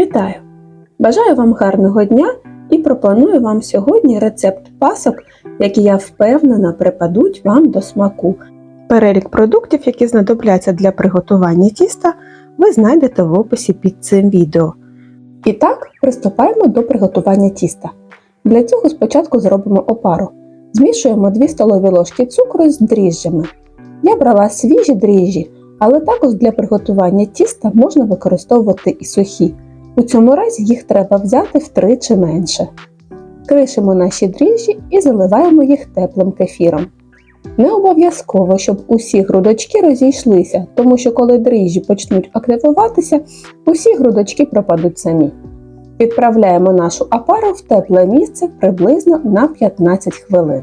Вітаю! Бажаю вам гарного дня і пропоную вам сьогодні рецепт пасок, які я впевнена припадуть вам до смаку. Перелік продуктів, які знадобляться для приготування тіста, ви знайдете в описі під цим відео. І так, приступаємо до приготування тіста. Для цього спочатку зробимо опару. Змішуємо 2 столові ложки цукру з дріжджами. Я брала свіжі дріжджі, але також для приготування тіста можна використовувати і сухі. У цьому разі їх треба взяти втричі менше. Кришимо наші дріжджі і заливаємо їх теплим кефіром. Не обов'язково, щоб усі грудочки розійшлися, тому що коли дріжджі почнуть активуватися, усі грудочки пропадуть самі. Відправляємо нашу опару в тепле місце приблизно на 15 хвилин.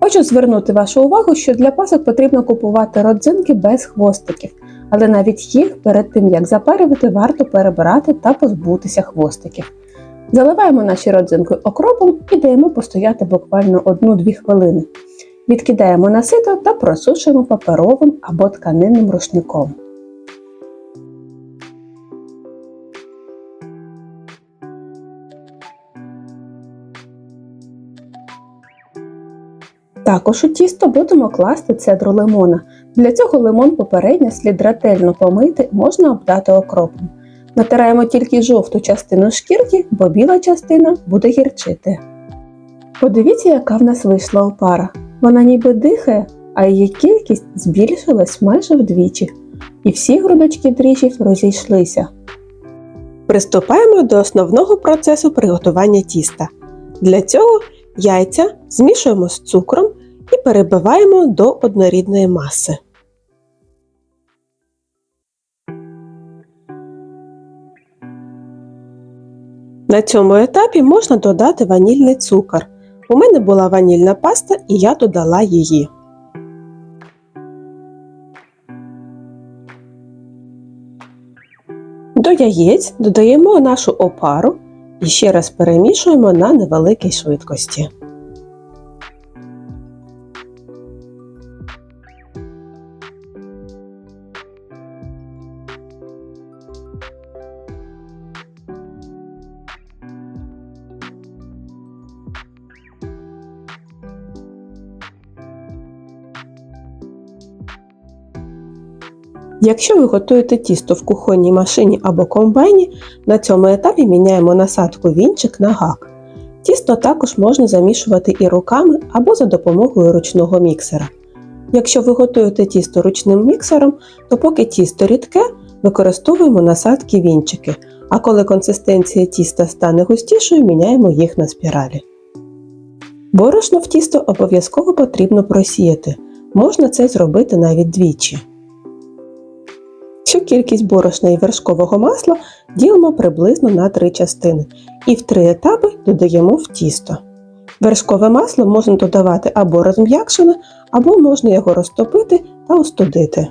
Хочу звернути вашу увагу, що для пасок потрібно купувати родзинки без хвостиків, але навіть їх перед тим як запарювати, варто перебирати та позбутися хвостиків. Заливаємо наші родзинки окропом і даємо постояти буквально 1-2 хвилини. Відкидаємо на сито та просушуємо паперовим або тканинним рушником. Також у тісто будемо класти цедру лимона. Для цього лимон попередньо слід ретельно помити, можна обдати окропом. Натираємо тільки жовту частину шкірки, бо біла частина буде гірчити. Подивіться, яка в нас вийшла опара. Вона ніби дихає, а її кількість збільшилась майже вдвічі, і всі грудочки дріжджів розійшлися. Приступаємо до основного процесу приготування тіста. Для цього яйця змішуємо з цукром і перебиваємо до однорідної маси. На цьому етапі можна додати ванільний цукор. У мене була ванільна паста і я додала її. До яєць додаємо нашу опару і ще раз перемішуємо на невеликій швидкості. Якщо ви готуєте тісто в кухонній машині або комбайні, на цьому етапі міняємо насадку вінчик на гак. Тісто також можна замішувати і руками або за допомогою ручного міксера. Якщо ви готуєте тісто ручним міксером, то поки тісто рідке, використовуємо насадки вінчики, а коли консистенція тіста стане густішою, міняємо їх на спіралі. Борошно в тісто обов'язково потрібно просіяти, можна це зробити навіть двічі. Всю кількість борошна і вершкового масла ділимо приблизно на три частини і в три етапи додаємо в тісто. Вершкове масло можна додавати або розм'якшене, або можна його розтопити та остудити.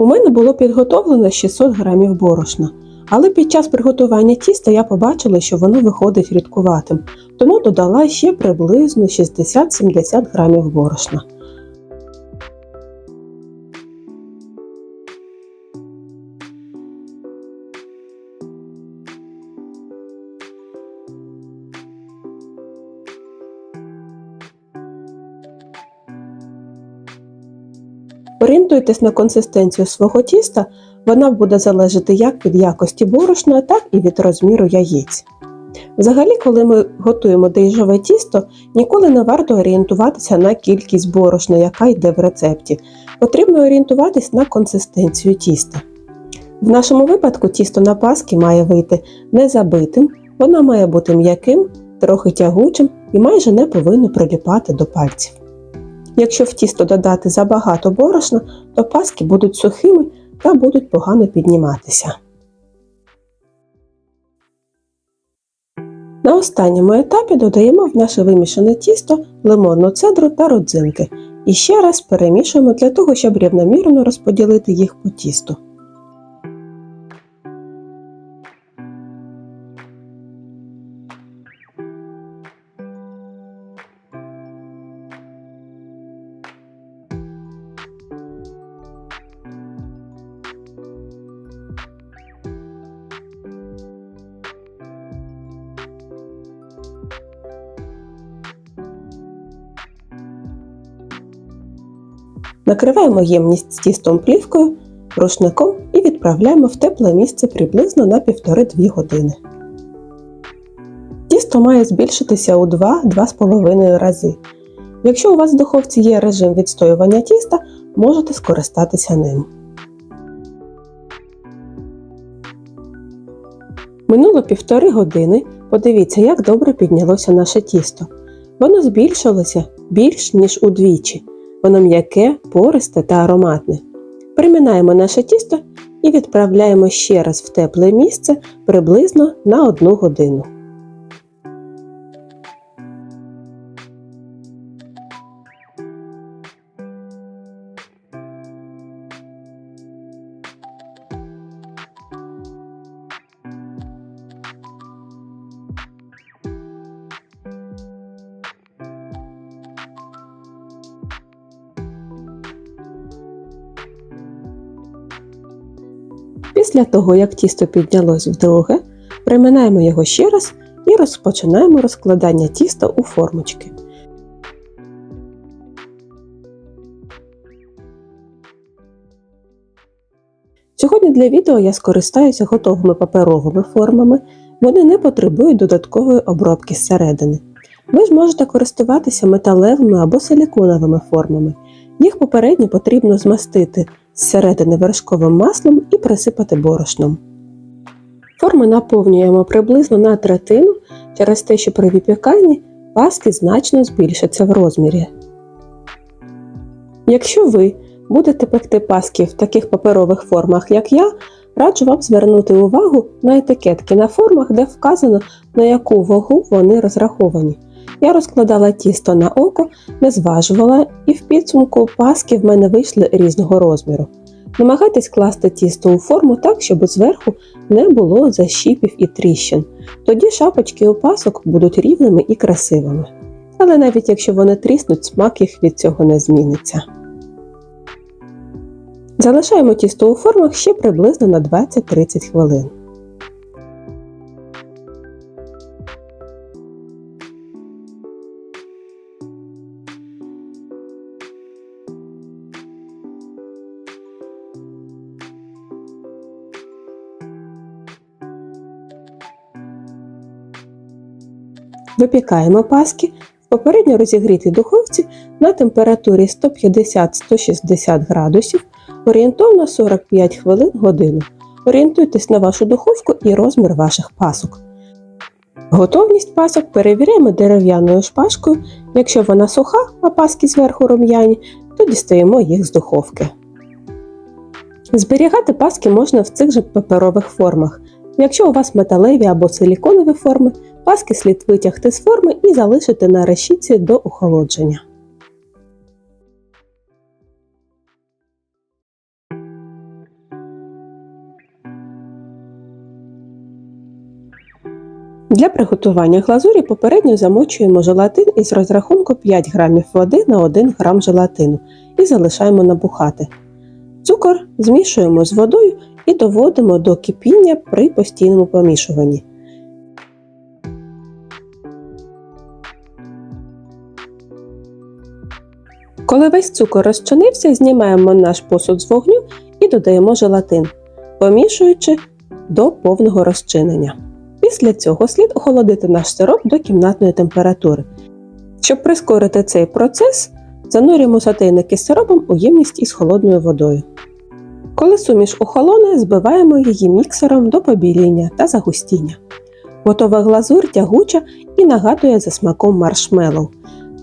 У мене було підготовлено 600 грамів борошна, але під час приготування тіста я побачила, що воно виходить рідкуватим, тому додала ще приблизно 60-70 грамів борошна. Орієнтуйтесь на консистенцію свого тіста, вона буде залежати як від якості борошна, так і від розміру яєць. Взагалі, коли ми готуємо дріжджове тісто, ніколи не варто орієнтуватися на кількість борошна, яка йде в рецепті. Потрібно орієнтуватись на консистенцію тіста. В нашому випадку тісто на паски має вийти не забитим, воно має бути м'яким, трохи тягучим і майже не повинно приліпати до пальців. Якщо в тісто додати забагато борошна, то паски будуть сухими та будуть погано підніматися. На останньому етапі додаємо в наше вимішане тісто лимонну цедру та родзинки і ще раз перемішуємо для того, щоб рівномірно розподілити їх по тісту. Накриваємо ємність з тістом плівкою, рушником і відправляємо в тепле місце приблизно на 1,5-2 години. Тісто має збільшитися у 2-2,5 рази. Якщо у вас в духовці є режим відстоювання тіста, можете скористатися ним. Минуло півтори години. Подивіться, як добре піднялося наше тісто. Воно збільшилося більш ніж удвічі. Воно м'яке, пористе та ароматне. Приминаємо наше тісто і відправляємо ще раз в тепле місце приблизно на 1 годину. Після того, як тісто піднялось вдруге, приминаємо його ще раз і розпочинаємо розкладання тіста у формочки. Сьогодні для відео я скористаюся готовими паперовими формами, вони не потребують додаткової обробки зсередини. Ви ж можете користуватися металевими або силіконовими формами. Їх попередньо потрібно змастити зсередини вершковим маслом і присипати борошном. Форми наповнюємо приблизно на третину через те, що при випіканні паски значно збільшаться в розмірі. Якщо ви будете пекти паски в таких паперових формах, як я, раджу вам звернути увагу на етикетки на формах, де вказано на яку вагу вони розраховані. Я розкладала тісто на око, не зважувала, і в підсумку паски в мене вийшли різного розміру. Намагайтесь класти тісто у форму так, щоб зверху не було защіпів і тріщин. Тоді шапочки у пасок будуть рівними і красивими. Але навіть якщо вони тріснуть, смак їх від цього не зміниться. Залишаємо тісто у формах ще приблизно на 20-30 хвилин. Випікаємо паски в попередньо розігрітій духовці на температурі 150-160 градусів орієнтовно 45 хвилин годину. Орієнтуйтесь на вашу духовку і розмір ваших пасок. Готовність пасок перевіряємо дерев'яною шпажкою. Якщо вона суха, а паски зверху рум'яні, то дістаємо їх з духовки. Зберігати паски можна в цих же паперових формах. Якщо у вас металеві або силіконові форми, паски слід витягти з форми і залишити на решітці до охолодження. Для приготування глазурі попередньо замочуємо желатин із розрахунку 5 г води на 1 г желатину і залишаємо набухати. Цукор змішуємо з водою і доводимо до кипіння при постійному помішуванні. Коли весь цукор розчинився, знімаємо наш посуд з вогню і додаємо желатин, помішуючи до повного розчинення. Після цього слід охолодити наш сироп до кімнатної температури. Щоб прискорити цей процес, занурюємо сотейники з сиропом у ємність із холодною водою. Коли суміш охолоне, збиваємо її міксером до побіління та загустіння. Готова глазур тягуча і нагадує за смаком маршмеллоу.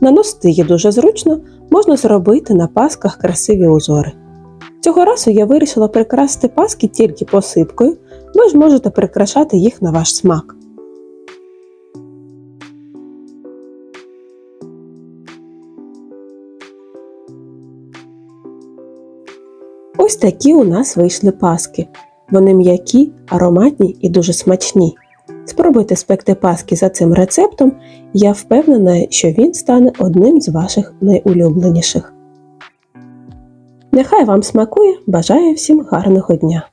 Наносити її дуже зручно, можна зробити на пасках красиві узори. Цього разу я вирішила прикрасити паски тільки посипкою, ви ж можете прикрашати їх на ваш смак. Ось такі у нас вийшли паски. Вони м'які, ароматні і дуже смачні. Спробуйте спекти паски за цим рецептом, я впевнена, що він стане одним з ваших найулюбленіших. Нехай вам смакує, бажаю всім гарного дня!